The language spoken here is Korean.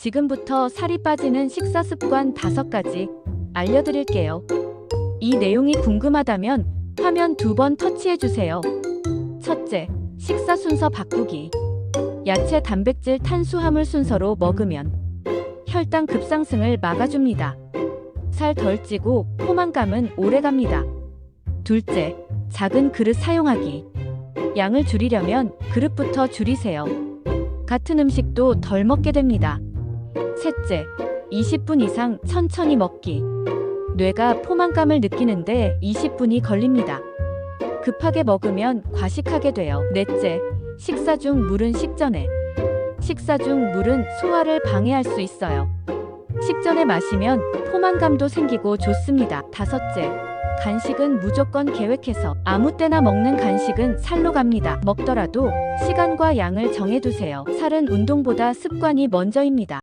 지금부터 살이 빠지는 식사 습관 5가지 알려드릴게요. 이 내용이 궁금하다면 화면 두 번 터치해 주세요. 첫째, 식사 순서 바꾸기. 야채, 단백질, 탄수화물 순서로 먹으면 혈당 급상승을 막아줍니다. 살 덜 찌고 포만감은 오래 갑니다. 둘째, 작은 그릇 사용하기. 양을 줄이려면 그릇부터 줄이세요. 같은 음식도 덜 먹게 됩니다. 셋째, 20분 이상 천천히 먹기. 뇌가 포만감을 느끼는데 20분이 걸립니다. 급하게 먹으면 과식하게 돼요. 넷째, 식사 중 물은 식전에. 식사 중 물은 소화를 방해할 수 있어요. 식전에 마시면 포만감도 생기고 좋습니다. 다섯째, 간식은 무조건 계획해서 아무 때나 먹는 간식은 살로 갑니다. 먹더라도 시간과 양을 정해두세요. 살은 운동보다 습관이 먼저입니다.